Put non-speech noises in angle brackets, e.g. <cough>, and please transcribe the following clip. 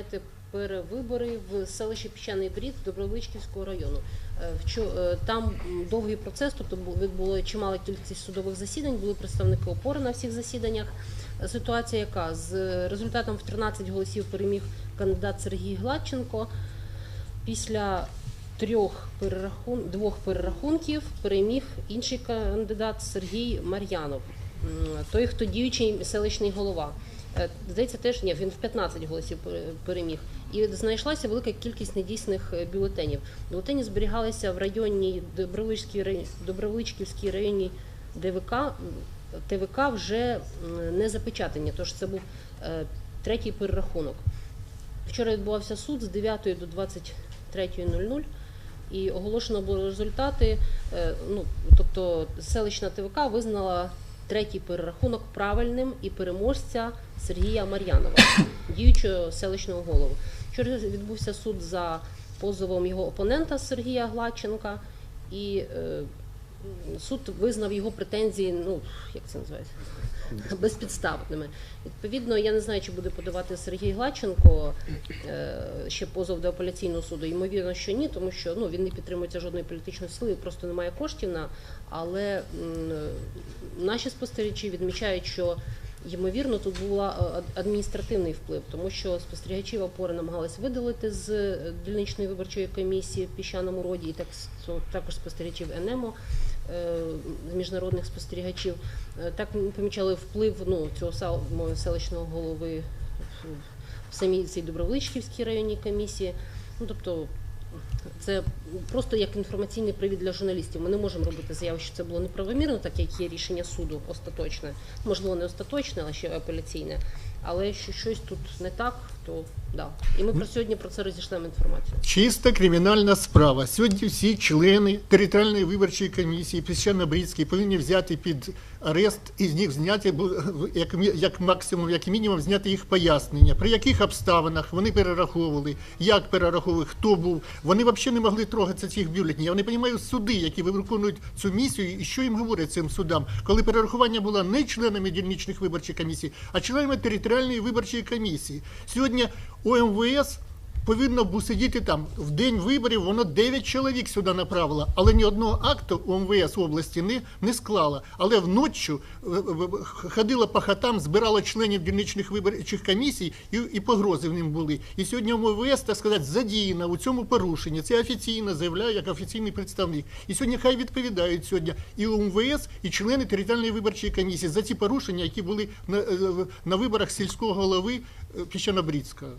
знаєте, перевибори в селищі Піщаний Брід Добровичківського району. Е, е, Там довгий процес, тобто бу- відбуло чимала кількість судових засідань, були представники опори на всіх засіданнях. Е, Ситуація яка? З результатом в 13 голосів переміг кандидат Сергій Гладченко. Після трьох перерахун... двох перерахунків переміг інший кандидат Сергій Мар'янов, той, хто діючий селищний голова. Е, Здається, теж ні, він в 15 голосів переміг. І знайшлася велика кількість недійсних е, бюлетенів. Бюлетені зберігалися в районній Добровичській рай- Добровичківській районній ДВК. ТВК вже не запечатані, тож це був е, третій перерахунок. Вчора відбувався суд з 9 до 23.00 і оголошено було результати. Ну, тобто селищна ТВК визнала третій перерахунок правильним і переможця Сергія Мар'янова, <coughs> діючого селищного голову. Вчора відбувся суд за позовом його опонента Сергія Гладченка, і е, суд визнав його претензії, ну як це називається? безпідставними. Відповідно, я не знаю, чи буде подавати Сергій Гладченко е, ще позов до апеляційного суду. Ймовірно, що ні, тому що ну він не підтримується жодної політичної сили, просто немає коштів на. Але наші спостерігачі відмічають, що ймовірно тут був адміністративний вплив, тому що спостерігачі опори намагались видалити з е, дільничної виборчої комісії в піщаному роді, і так також спостерігачів ЕНЕМО е, міжнародних спостерігачів. Е, Так ми помічали вплив ну, цього селищного голови в- в самій цій Добровичківській районній комісії. Ну, тобто це просто як інформаційний привід для журналістів. Ми не можемо робити заяву, що це було неправомірно, так як є рішення суду остаточне, можливо, не остаточне, але ще апеляційне. Але що щось тут не так, то да. І ми про сьогодні про це розійшлемо інформацію. Чиста кримінальна справа. Сьогодні всі члени територіальної виборчої комісії Піщано-Брідської повинні взяти під арест і з них зняти як, як максимум, як мінімум, зняти їх пояснення, при яких обставинах вони перераховували, як перераховували, хто був. Вони взагалі не могли трогатися цих бюлетнів. Я не розумію суди, які виконують цю місію, і що їм говорять цим судам, коли перерахування було не членами дільничних виборчих комісій, а членами територіальної виборчої комісії. Сьогодні ОМВС повинно бу сидіти там. В день виборів воно 9 чоловік сюди направило, але ні одного акту у МВС області не, не склала. Але вночі е, е, ходила по хатам, збирала членів дільничних виборчих комісій і, і погрози в ним були. І сьогодні МВС, так сказати, задіяна у цьому порушенні. Це офіційно заявляю як офіційний представник. І сьогодні хай відповідають сьогодні і УМВС, і члени територіальної виборчої комісії за ці порушення, які були на, е, на виборах сільського голови Піщанобрідського.